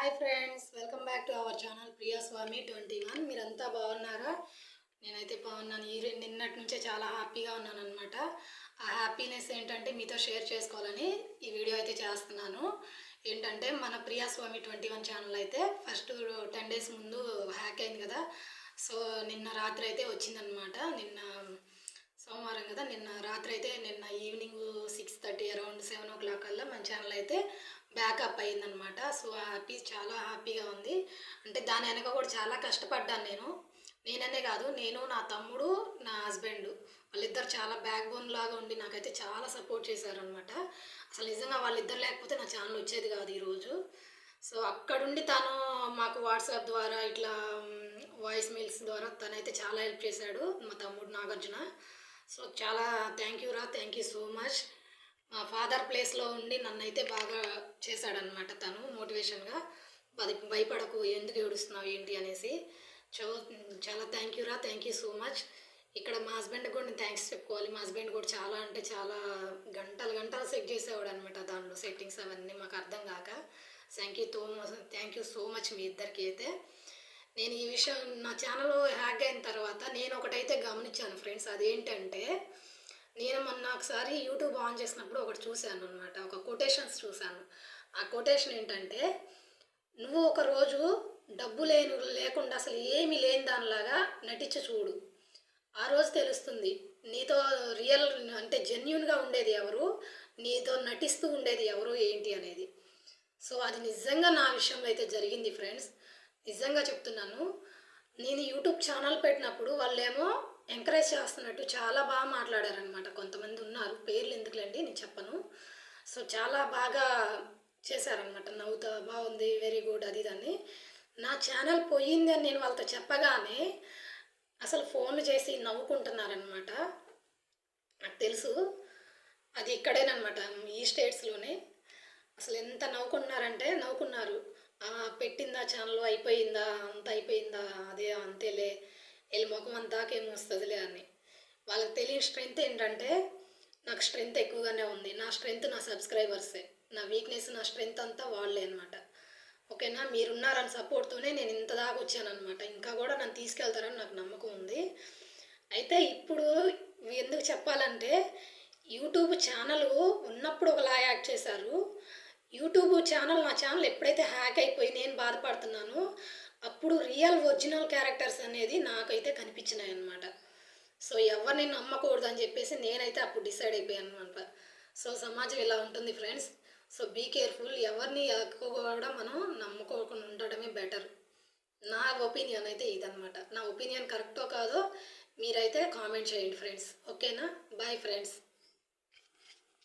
Hi friends welcome back to our channel Priyaswami twenty one. మీరంతా బాగున్నారా? నేనైతే బాగున్నాను. ఈ నిన్నటి నుంచే చాలా హ్యాపీగా ఉన్నాను అనమాట ఆ హ్యాపీనెస్ ఏంటంటే మీతో షేర్ చేసుకోవాలని ఈ వీడియో అయితే చేస్తున్నాను. ఏంటంటే మన ప్రియాస్వామి ట్వంటీ వన్ ఛానల్ అయితే ఫస్ట్ టెన్ డేస్ ముందు హ్యాక్ అయింది కదా. సో నిన్న రాత్రి అయితే వచ్చిందనమాట నిన్న సోమవారం కదా నిన్న రాత్రి అయితే నిన్న evening six thirty around seven o'clock కల్లా మన ఛానల్ అయితే బ్యాకప్ అయిందనమాట సో హ్యాపీ చాలా హ్యాపీగా ఉంది. అంటే దాని వెనక కూడా చాలా కష్టపడ్డాను నేను. నేననే కాదు నేను నా తమ్ముడు నా హస్బెండ్ వాళ్ళిద్దరు చాలా బ్యాక్ బోన్ లాగా ఉండి నాకైతే చాలా సపోర్ట్ చేశారనమాట. అసలు నిజంగా వాళ్ళిద్దరు లేకపోతే నా ఛానల్ వచ్చేది కాదు ఈరోజు. సో అక్కడుండి తను మాకు వాట్సాప్ ద్వారా ఇట్లా వాయిస్ మెయిల్స్ ద్వారా తనైతే చాలా హెల్ప్ చేశాడు మా తమ్ముడు నాగార్జున. సో చాలా థ్యాంక్ యూ రా థ్యాంక్ యూ సో మచ్. మా ఫాదర్ ప్లేస్లో ఉండి నన్ను అయితే బాగా చేశాడనమాట తను మోటివేషన్గా అది భయపడకు ఎందుకు ఏడుస్తున్నావు ఏంటి అనేసి. చో చాలా థ్యాంక్ యూ రా థ్యాంక్ యూ సో మచ్. ఇక్కడ మా హస్బెండ్ కూడా నేను థ్యాంక్స్ చెప్పుకోవాలి. మా హస్బెండ్ కూడా చాలా అంటే చాలా గంటలు గంటలు సెట్ చేసేవాడు అనమాట దానిలో సెట్టింగ్స్ అవన్నీ మాకు అర్థం కాక. థ్యాంక్ యూ తో థ్యాంక్ యూ సో మచ్ మీ ఇద్దరికి అయితే. నేను ఈ విషయం నా ఛానల్ హ్యాక్ అయిన తర్వాత నేను ఒకటైతే గమనించాను ఫ్రెండ్స్ అదేంటంటే ఏంటంటే ఒకసారి యూట్యూబ్ ఆన్ చేసినప్పుడు ఒకటి చూశాను అనమాట ఒక కొటేషన్స్ చూశాను. ఆ కొటేషన్ ఏంటంటే నువ్వు ఒక రోజు డబ్బు లేని లేకుండా అసలు ఏమీ లేని దానిలాగా నటించి చూడు. ఆ రోజు తెలుస్తుంది నీతో రియల్ అంటే జెన్యున్గా ఉండేది ఎవరు? నీతో నటిస్తూ ఉండేది ఎవరు? ఏంటి అనేది. సో అది నిజంగా నా విషయంలో అయితే జరిగింది ఫ్రెండ్స్ నిజంగా చెప్తున్నాను నేను యూట్యూబ్ ఛానల్ పెట్టినప్పుడు వాళ్ళేమో ఎంకరేజ్ చేస్తున్నట్టు చాలా బాగా మాట్లాడారనమాట కొంత ఉన్నారు పేర్లు ఎందుకులేండి? నేను చెప్పను. సో చాలా బాగా చేశారనమాట నవ్వుతా బాగుంది వెరీ గుడ్ అది దాన్ని నా ఛానల్ పోయింది అని నేను వాళ్ళతో చెప్పగానే అసలు ఫోన్లు చేసి నవ్వుకుంటున్నారనమాట నాకు తెలుసు. అది ఇక్కడేనమాట ఈ స్టేట్స్లోనే. అసలు ఎంత నవ్వుకున్నారంటే నవ్వుకున్నారు. పెట్టిందా ఛానల్ అయిపోయిందా? అంత అయిపోయిందా? అదే అంతేలే. వెళ్ళి ముఖం అంతాకేమో వస్తుందిలే అని. వాళ్ళకి తెలియని స్ట్రెంగ్త్ ఏంటంటే నాకు స్ట్రెంగ్త్ ఎక్కువగానే ఉంది. నా స్ట్రెంగ్త్ నా సబ్స్క్రైబర్సే. నా వీక్నెస్ నా స్ట్రెంగ్త్ అంతా వాళ్ళే అనమాట ఓకేనా? మీరున్నారని సపోర్ట్తోనే నేను ఇంత దాకా వచ్చానమాట ఇంకా కూడా నన్ను తీసుకెళ్తారని నాకు నమ్మకం ఉంది. అయితే ఇప్పుడు ఎందుకు చెప్పాలంటే యూట్యూబ్ ఛానల్ ఉన్నప్పుడు ఒకలా యాక్ట్ చేశారు. యూట్యూబ్ ఛానల్ నా ఛానల్ ఎప్పుడైతే హ్యాక్ అయిపోయి నేను బాధపడుతున్నానో అప్పుడు రియల్ ఒరిజినల్ క్యారెక్టర్స్ అనేది నాకైతే కనిపించినాయి అనమాట సో ఎవరిని నమ్మకూడదు అని చెప్పేసి నేనైతే అప్పుడు డిసైడ్ అయిపోయాను అనమాట. సో సమాజం ఇలా ఉంటుంది ఫ్రెండ్స్ సో బీ కేర్ఫుల్ ఎవరిని కూడా మనం నమ్ముకోకుండా ఉండడమే బెటర్ నా ఒపీనియన్ అయితే ఇదనమాట. నా ఒపీనియన్ కరెక్టో కాదో మీరైతే కామెంట్ చేయండి ఫ్రెండ్స్ ఓకేనా బాయ్ ఫ్రెండ్స్